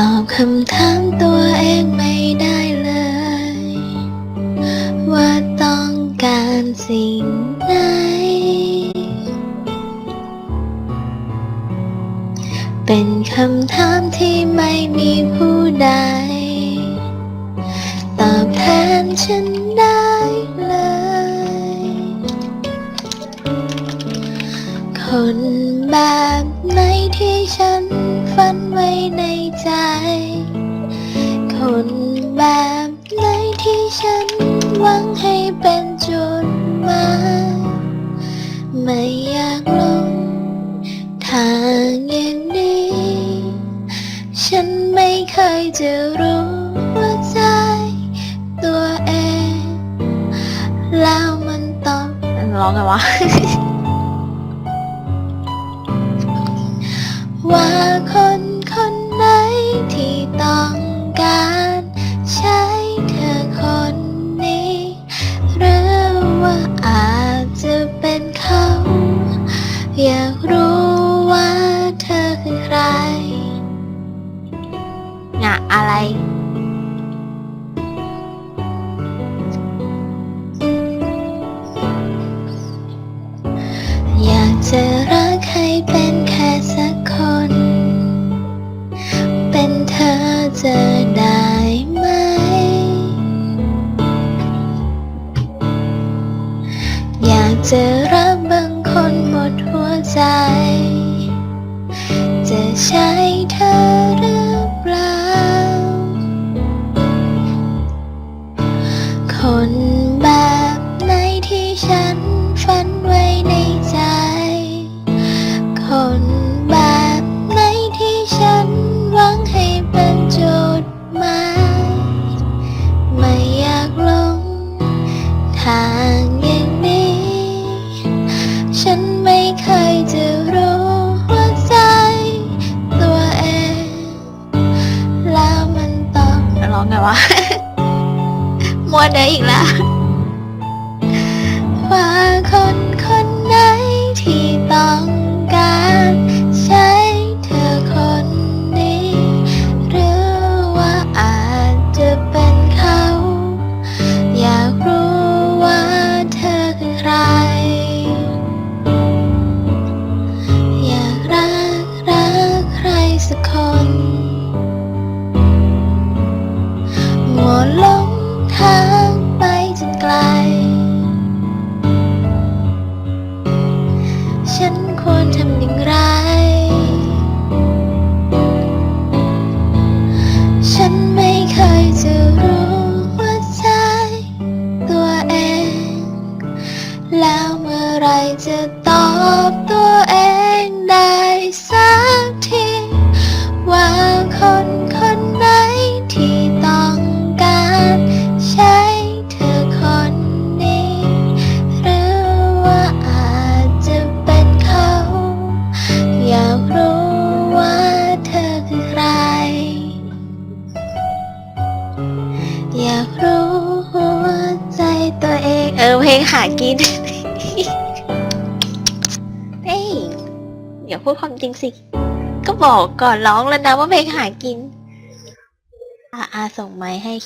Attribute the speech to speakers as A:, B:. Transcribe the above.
A: ตอบคำถามตัวเองไม่ได้เลย ว่าต้องการสิ่งไหน เป็นคำถามที่ไม่มีผู้ใด ตอบแทนฉันได้เลย คนแบบไหนที่ฉันฝันไว้ใน ฉันหวังให้เป็นจุดหมายไม่อยากลงทางอย่างนี้ ฉันไม่เคยจะรู้ว่าใจตัวเอง แล้วมันต้องร้องไงวะ ว่าคนคนไหนที่ต้อง อยากรู้ว่าเธอคือใคร งะอะไร อยากจะรักให้เป็นแค่สักคน เป็นเธอจะได้ไหม อยากจะรัก ใจ จะใช่เธอหรือเปล่า คนแบบไหนที่ฉันฝันไว้ในใจ คนแบบไหนที่ฉันหวังให้เป็นจุดหมาย ไม่อยากลงทาง ไงวะ มัวเดออีกแล้วว่าคนคนไหนที่ต้องการใช้เธอคนนี้ หรือว่าอาจจะเป็นเขา อยากรู้ว่าเธอคือใคร อยากรักรักใครสักคน อใครอยากรู้หัวใจตัวเอง เออเพลงหากิน เฮ้ยอย่าพูดความจริงสิ ก็บอกก่อนร้องแล้วนะว่าเพลงหากิน อาอาส่งไม้ให้